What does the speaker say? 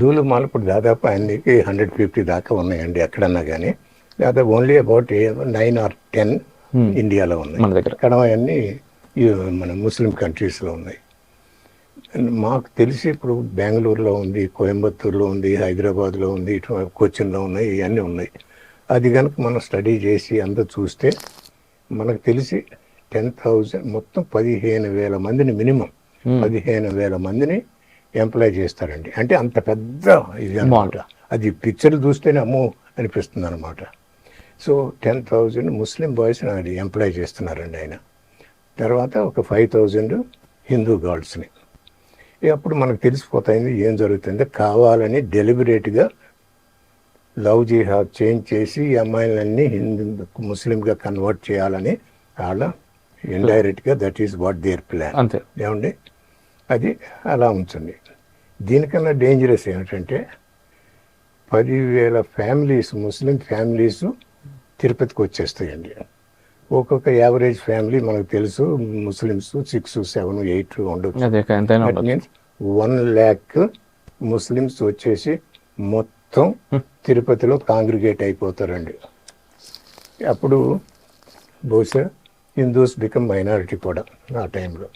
Lulu mall ఇప్పుడు దాదాపు అన్నికి hundred fifty దాకా ఉన్నాయండి ఎక్కడన్నా కానీ దాదాపు only about nine or ten ఇండియాలో ఉన్నాయి. మన దగ్గర. ఇక్కడ అవన్నీ మన ముస్లిం కంట్రీస్లో ఉన్నాయి. మాకు తెలిసి ఇప్పుడు బెంగళూరులో ఉంది కోయంబత్తూరులో ఉంది హైదరాబాద్లో ఉంది ఇటు కొచ్చిన్లో ఉన్నాయి ఇవన్నీ ఉన్నాయి. అది కనుక మనం స్టడీ చేసి అంతా చూస్తే మనకు తెలిసి టెన్ థౌజండ్ మొత్తం పదిహేను వేల మందిని మినిమం పదిహేను వేల మందిని ఎంప్లాయ్ చేస్తారండి. అంటే అంత పెద్ద ఇది అనమాట. అది పిక్చర్ చూస్తేనే అమ్మో అనిపిస్తుంది అనమాట so ten thousand Muslim boys అది ఎంప్లాయ్ చేస్తున్నారండి ఆయన. తర్వాత ఒక ఫైవ్ థౌజండ్ హిందూ గర్ల్స్ని అప్పుడు మనకు తెలిసిపోతాయింది ఏం జరుగుతుందో. కావాలని డెలిబరేట్గా లవ్ జిహాద్ చేంజ్ చేసి ఈ అమ్మాయిలన్నీ హిందూ ముస్లింగా కన్వర్ట్ చేయాలని వాళ్ళ ఇండైరెక్ట్గా that is what their plan అంతే. ఏమండి? అది అలా ఉంచండి దీనికన్నా డేంజరస్ ఏమిటంటే పదివేల ఫ్యామిలీస్ ముస్లిం ఫ్యామిలీస్ తిరుపతికి వచ్చేస్తాయండి. ఒక్కొక్క యావరేజ్ ఫ్యామిలీ మనకు తెలుసు ముస్లిమ్స్ సిక్స్ సెవెన్ ఎయిట్ ఉండొచ్చు. వన్ ల్యాక్ ముస్లిమ్స్ వచ్చేసి మొత్తం తిరుపతిలో కాంగ్రిగేట్ అయిపోతారండి. అప్పుడు బహుశా హిందూస్ బికమ్ మైనారిటీ కూడా ఆ టైంలో